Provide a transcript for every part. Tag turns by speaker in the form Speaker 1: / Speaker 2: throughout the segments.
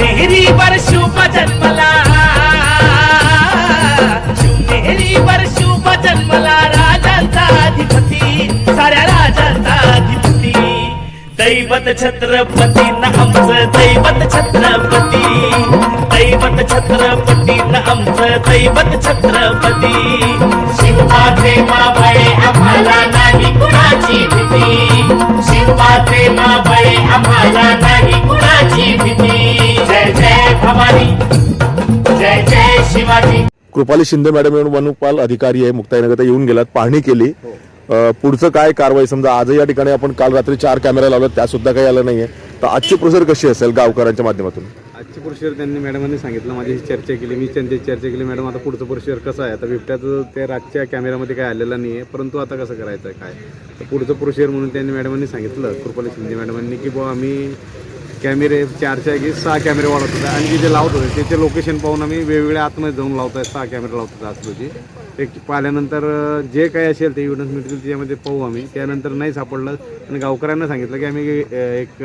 Speaker 1: शिवनेरीवर शुभ जन्मला. शिवनेरीवर शुभ जन्मला. राजांचा अधिपती साऱ्या राजांचा अधिपती. दैवत छत्रपती न आमचं दैवत छत्रपती. दैवत छत्रपती न आमचं दैवत छत्रपती. शिवबाचे माबळे आम्हाला नाही कुणाची भीती. शिवबाचे माबळे आम्हाला
Speaker 2: कृपाली शिंदे मॅडम येऊन वनपाल अधिकारी आहे मुक्ताईनगर ते येऊन गेलात पाहणी केली. अ, पुढचं काय कारवाई? समजा आजही या ठिकाणी आपण काल रात्री चार कॅमेरा लावले त्या सुद्धा काही आलं नाहीये. तर आजची प्रोसेस कशी असेल गावकऱ्यांच्या माध्यमातून?
Speaker 3: आजची प्रोसिजर त्यांनी मॅडमांनी सांगितलं माझ्याशी चर्चा केली मी त्यांच्याशी चर्चा केली मॅडम आता पुढचं प्रोसिजर कसं आहे? आता बिबट्याचं त्या रातच्या कॅमेऱ्यामध्ये काय आलेलं नाही आहे परंतु आता कसं करायचं आहे काय? तर पुढचं प्रोसिजर म्हणून त्यांनी मॅडमांनी सांगितलं कृपाली शिंदे मॅडमांनी की बुवा आम्ही कॅमेरे चारच्या की सहा कॅमेरे वाढवत होते. आणि जे लावत होते. त्याचे लोकेशन पाहून आम्ही वेगवेगळ्या आतमध्ये जाऊन लावत आहे. सहा कॅमेरे लावत होते आज रोजी ते पाहिल्यानंतर जे काही असेल ते एव्हिडन्स मिळतील त्याच्यामध्ये पाहू आम्ही. त्यानंतर नाही सापडलं. आणि गावकऱ्यांना सांगितलं की आम्ही एक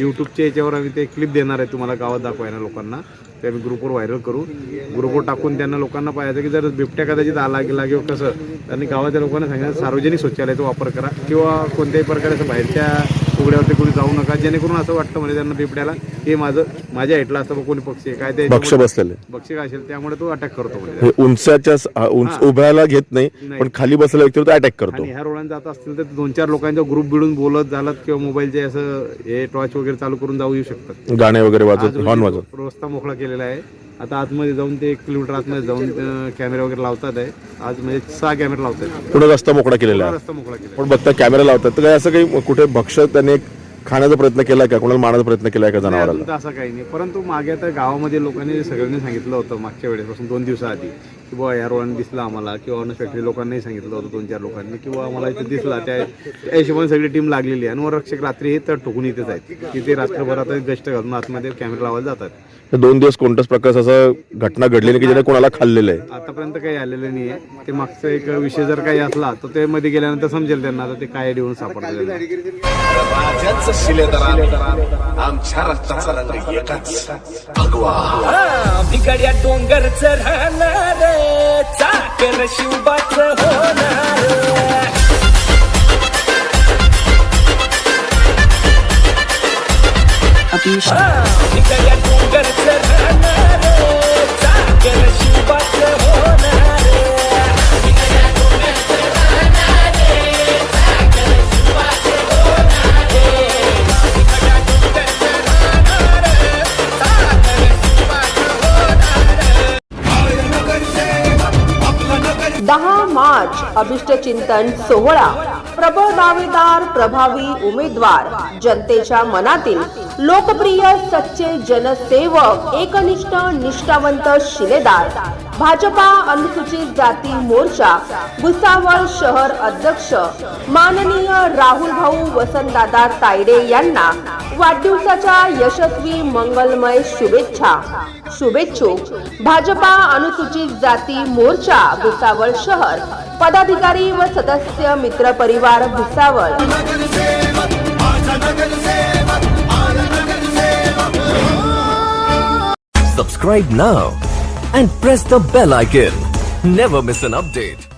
Speaker 3: यूट्यूबच्या याच्यावर आम्ही ते क्लिप देणार आहे तुम्हाला गावात दाखवायला लोकांना. ते आम्ही ग्रुपवर व्हायरल करू. ग्रुपवर टाकून त्यांना लोकांना पाहायचं की जर बिबट्या कदाचित आला गेला किंवा कसं. त्यांनी गावाच्या लोकांना सांगितलं सार्वजनिक शौचालयाचा वापर करा किंवा कोणत्याही प्रकारे असं बाहेरच्या उघड्यावरती कोणी जाऊ नका. जेणेकरून असं वाटतं म्हणजे त्यांना बिबट्याला हे माझं माझ्या हेटला असतं बा कोणी पक्षी आहे काय ते
Speaker 2: भक्ष बसलेले.
Speaker 3: बक्षी काय असेल त्यामुळे तो अटॅक करतो म्हणजे.
Speaker 2: उंचाच्या उंच उभ्याला घेत नाही पण खाली बसलेल्या व्यक्तीवर अटॅक करतो.
Speaker 3: आणि ह्या रोडाने जात असतील तर दोन चार लोकांचा ग्रुप बिडून बोलत झालात किंवा मोबाईलचे असं हे टॉर्च वगैरे चालू करून जाऊ येऊ शकतात.
Speaker 2: गाणे वगैरे वाजत हॉर्न वाजत
Speaker 3: रस्ता मोकळा केलेला आहे. आता आतमध्ये जाऊन ते एक किलोमीटर आतमध्ये जाऊन कॅमेरा वगैरे लावतात आहे. आज म्हणजे सहा कॅमेरा लावतात.
Speaker 2: पुढे रस्ता मोकळा केलेला आहे.
Speaker 3: रस्ता मोकळा केला
Speaker 2: पण बघता कॅमेरा लावतात. तर काही असं काही कुठे भक्ष त्याने खाण्याचा प्रयत्न केलाय का? कोणाला मारण्याचा प्रयत्न केलाय का
Speaker 3: नाही,
Speaker 2: जनावराला?
Speaker 3: तर असं काही नाही. परंतु मागे आता गावामध्ये लोकांनी सगळ्यांनी सांगितलं होतं मागच्या वेळेपासून दोन दिवसाआधी की बुवा या रोडाने दिसला आम्हाला किंवा ऑनस फॅक्टरी लोकांनाही सांगितलं होतं दोन चार लोकांनी किंवा आम्हाला इथे दिसला त्या त्या हिशोबाने सगळी टीम लागलेली आहे. आणि वररक्षक रात्री हे तर ठोकून इथेच आहेत. की ते रात्रभर आता गष्ट घालून आतमध्ये कॅमेरा लावायला जातात.
Speaker 2: हे दोन दिवस कोणत्याच प्रकारचं असं घटना घडली नाही की ज्याने कोणाला खाल्लेलं आहे?
Speaker 3: आतापर्यंत काही आलेलं नाही आहे. ते मागचा एक विषय जर काही असला तर ते मध्ये गेल्यानंतर समजेल त्यांना आता ते काय देऊन सापडतं
Speaker 4: राजांचं शिलेदार आमच्या रक्ताचा रंग एकच भगवा
Speaker 1: बिगड्या डोंगरच राहणार चाकर शिवबाच होणार बिगड्या डोंगरच राहणार
Speaker 5: दहा मार्च अभिष्ट चिंतन सोहळा. प्रबळ दावेदार प्रभावी उमेदवार. जनतेच्या मनातील लोकप्रिय सच्चे जनसेवक एकनिष्ठ निष्ठावंत शिलेदार. भाजपा अनुसूचित जाती मोर्चा भुसावळ शहर अध्यक्ष. माननीय राहुल भाऊ वसंतदादा तायडे यांना वाढदिवसाच्या यशस्वी मंगलमय शुभेच्छा. शुभेच्छुक भाजपा अनुसूचित जाती मोर्चा भुसावळ शहर. पदाधिकारी व सदस्य मित्र परिवार Bhusawal.
Speaker 6: Subscribe now and press the bell icon never miss an update